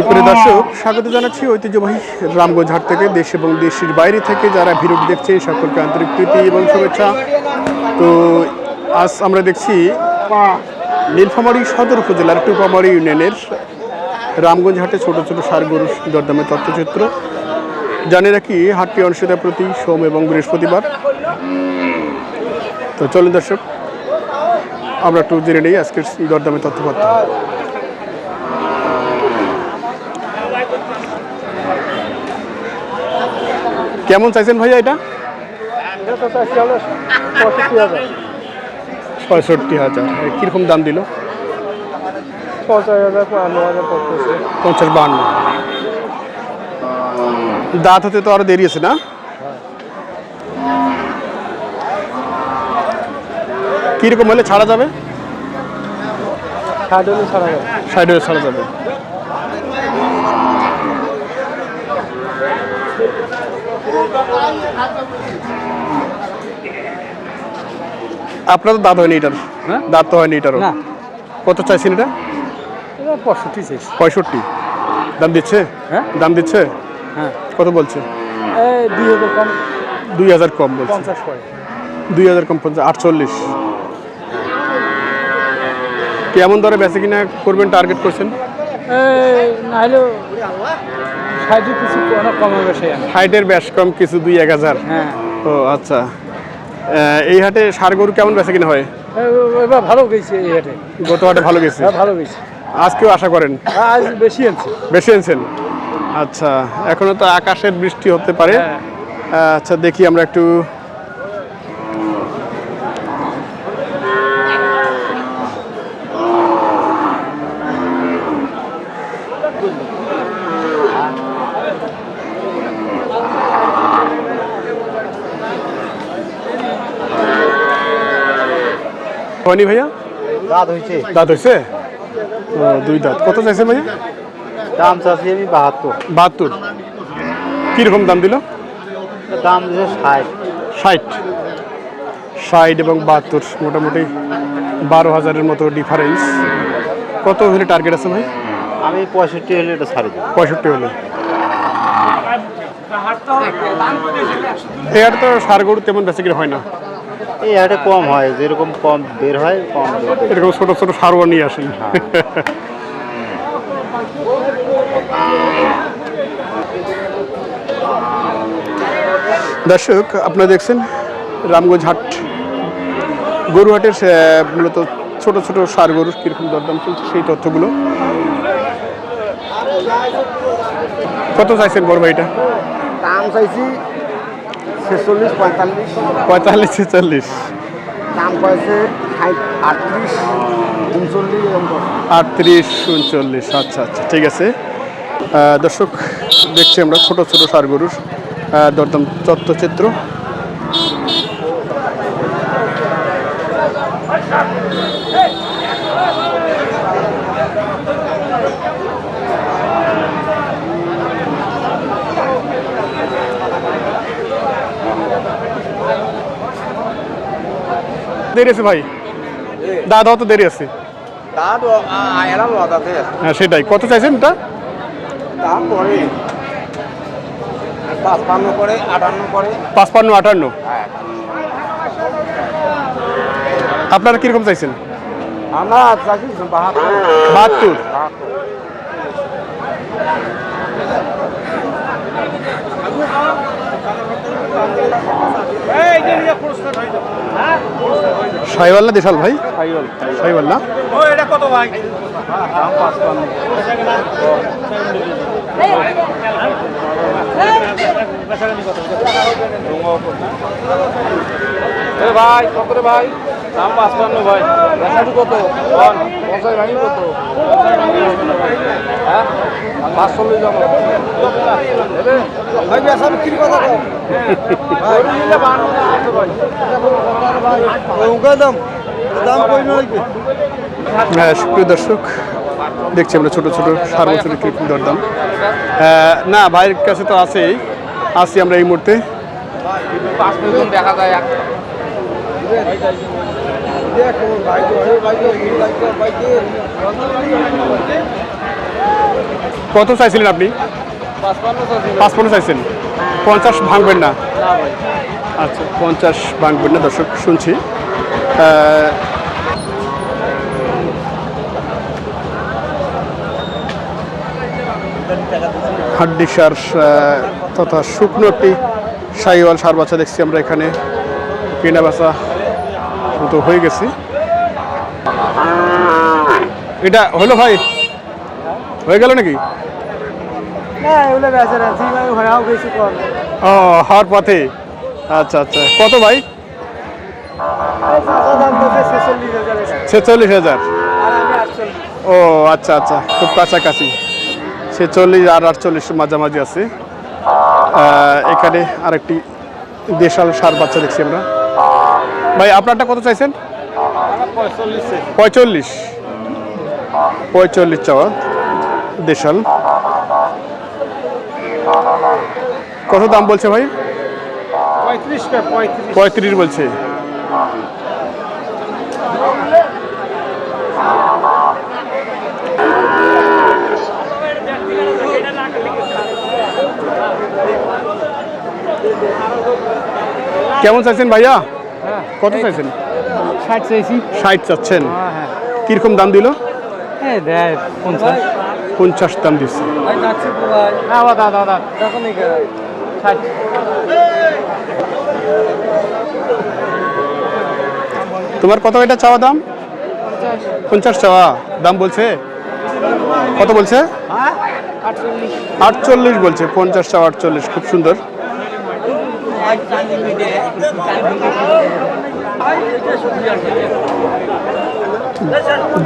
সুপ্রিয় দর্শক স্বাগত জানাচ্ছি ঐতিহ্যবাহী রামগঞ্জ হাট থেকে দেশ এবং দেশের বাইরে থেকে যারা ভিডিওটি দেখছে সকলকে আন্তরিক প্রীতি এবং শুভেচ্ছা। তো আজ আমরা দেখছি নীলফামারী সদর উপজেলার টুপামারি ইউনিয়নের রামগঞ্জ হাটে ছোট ছোট সার গরুর দরদামের তথ্যচিত্র। জানি রাখি হাটটি অনুষ্ঠিত প্রতি সোম এবং বৃহস্পতিবার। তো চলুন দর্শক আমরা একটু জেনে নিই আজকের দরদামের তথ্যপত্র। কেমন চাইছেন ভাইয়া এটা? পঁয়ষট্টি হাজার। কীরকম দাম দিল? পঞ্চাশ বাহান্ন। দাঁত হতে তো আরও দেরি আছে না? কীরকম হলে ছাড়া যাবে। ষাট হলে ছাড়া যাবে। আপনার দাঁত হয়নি এটার? হ্যাঁ? দাঁত তো হয়নি এটারও? কত চাইছেন এটা? পঁয়ষট্টি চাইছি। পঁয়ষট্টি। দাম দিচ্ছে? হ্যাঁ? দাম দিচ্ছে? হ্যাঁ। কত বলছে? এই দুই হাজার কম। দুই হাজার কম বলছে। পঞ্চাশ দুই হাজার কম পঞ্চাশ আটচল্লিশ। কেমন দরে বেঁচে কিনা করবেন টার্গেট করছেন? এই না হলেও সাইডে কিছু অনেক কম হবে হাইটের বেশ কম কিছু দুই এক হাজার। হ্যাঁ। ও আচ্ছা। এই হাটে সার গরু কেমন বেছে কিনা হয়? এবার ভালো গেছে এই হাটে। গত হাটে ভালো গেছে? হ্যাঁ ভালো গেছে। আজকেও আশা করেন? আজ বেশি আনছে। বেশি আনছেন? আচ্ছা এখনও তো আকাশের বৃষ্টি হতে পারে। হ্যাঁ। আচ্ছা দেখি আমরা একটু হয়নি ভাইয়া? দাঁত হয়েছে দাঁত হয়েছে দুই দাঁত। কত চাইছে ভাইয়া? দাম চাচ্ছি আমি বাহাত্তর। বাহাত্তর। কীরকম দাম দিল? দাম দিচ্ছে ষাট। ষাট। ষাট এবং বাহাত্তর মোটামুটি বারো হাজারের মতো ডিফারেন্স কত হলে টার্গেট আছে ভাই? আমি পঁয়ষট্টি হলে এটা ছাড়ি পঁয়ষট্টি হলে। এর তো সার গরু তেমন বেশি হয় না। এই হাটে কম হয় যেরকম কম বের হয় কম এরকম ছোটো ছোটো সারও নিয়ে আসেন। দর্শক আপনারা দেখছেন রামগঞ্জ হাট। গরুহাটের মূলত ছোট ছোট সার গরুর কীরকম দরদাম চলছে সেই তথ্যগুলো। কত চাইছেন বড় ভাইটা? দাম চাইছি ছেচল্লিশ পঁয়তাল্লিশ। পঁয়তাল্লিশ ছেচল্লিশ। দাম ষাট আটত্রিশ উনচল্লিশ আটত্রিশ উনচল্লিশ আচ্ছা আচ্ছা ঠিক আছে। দর্শক দেখছি আমরা ছোট ছোট সার গরুর দরদাম তথ্যচিত্র দেরি আছে ভাই? দাদা তো দেরি আছে। হ্যাঁ সেটাই। কত চাইছেন এটা? পাঁচপান্ন আটান্ন আটান্ন? আপনারা কীরকম চাইছেন? বাহাত্তর। সাইওয়াল না দেশাল ভাই? সাইওয়াল। না? দাম পাঁচপান্ন এ ভাই কত রে ভাই? দাম পাঁচপান্ন ভাই। কত? পঞ্চাশ ভাঙি কত? হ্যাঁ সুপ্রিয় দর্শক দেখছি আমরা ছোটো ছোট সার বছরের কীরকম দরদাম না ভাইয়ের কাছে তো আছেই আছি আমরা এই মুহূর্তে দেখা যায় দেখো ভাই ভাই ভাই কত চাইছিলেন আপনি? পাঁচপান্ন চাইছেন। পঞ্চাশ ভাঙবেন না? আচ্ছা পঞ্চাশ ভাঙবেন না দর্শক শুনছি। হাড্ডি সার তথা শুকনো একটি সাইওয়াল সার বাচ্চা দেখছি আমরা এখানে। কেনা বেচা তো হয়ে গেছি। এটা হলো ভাই হয়ে গেল নাকি? কম। ও হওয়ার পথে। আচ্ছা আচ্ছা। কত ভাই? ছেচল্লিশ হাজার ছেচল্লিশ হাজার। ও আচ্ছা আচ্ছা। খুব কাছাকাছি। ছেচল্লিশ আর আটচল্লিশ মাঝামাঝি আছে। এখানে আরেকটি দেশাল সার বাচ্চা দেখছি আমরা। ভাই আপনারটা কত চাইছেন? পঁয়তাল্লিশ। পঁয়তাল্লিশ চাওয়া। দেশাল। কত দাম বলছে ভাই? পঁয়ত্রিশ। বলছে। কেমন চাইছেন ভাইয়া? কত চাইছেন? ষাট চাইছি। ষাট চাচ্ছেন। হ্যাঁ হ্যাঁ। কীরকম দাম দিল? হ্যাঁ পঞ্চাশ। পঞ্চাশ দাম দিচ্ছে হ্যাঁ দাদা দাদা তোমার কত এটা চাওয়া দাম? পঞ্চাশ। চাওয়া। দাম বলছে? কত বলছে? আটচল্লিশ। আটচল্লিশ বলছে পঞ্চাশ চাওয়া আটচল্লিশ খুব সুন্দর।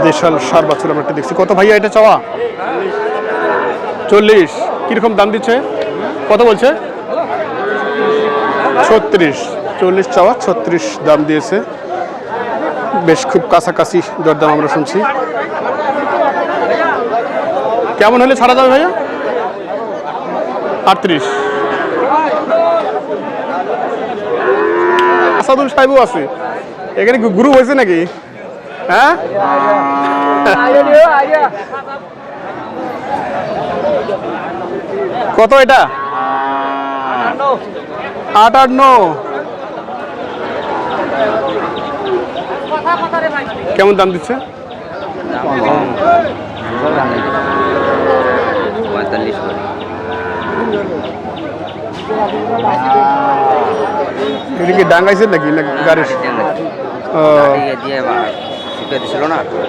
দেশাল সার বাছুর আমরা একটা দেখছি। কত ভাইয়া এটা চাওয়া? চল্লিশ। কীরকম দাম দিচ্ছে? কত বলছে? ছত্রিশ। চল্লিশ চাওয়া, ছত্রিশ দাম দিয়েছে। বেশ খুব কাছাকাছি দরদাম আমরা শুনছি। কেমন হলে ছাড়া যাবে ভাইয়া? আটত্রিশ। আসাদুল সাহেবও আছে। এখানে গ্রুপ হয়েছে নাকি? হ্যাঁ? কত এটা? আট আট ন কেমন দাম দিচ্ছে? এটা কি ডাঙ্গাইছেন নাকি? দাঁড়িয়ে দিয়ে শুকে দিছিল না? দশ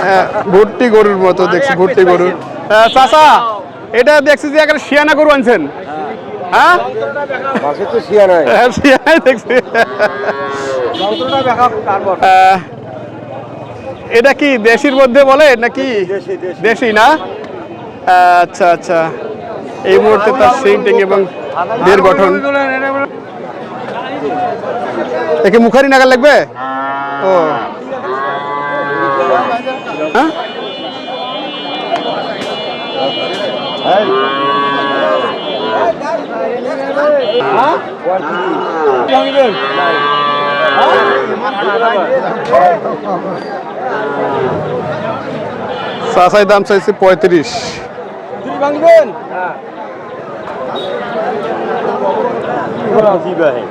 হ্যাঁ, ভর্তি গরুর মতো দেখছি ভর্তি গরু হ্যাঁ, চাচা এটা দেখছি যে একটা শিয়ানা গরু আনছেন। হ্যাঁ? হ্যাঁ, দেখছি। এটা কি দেশির মধ্যে বলে নাকি? দেশি, দেশি। দেশি না? আচ্ছা আচ্ছা। এই মুহূর্তে তার সিং টিং এবং দের গঠন। একে মুখারি নাগাল লাগবে? ও। হ্যাঁ? দাম চাইছে পঁয়ত্রিশ। ভাঙবেন? বিবাহে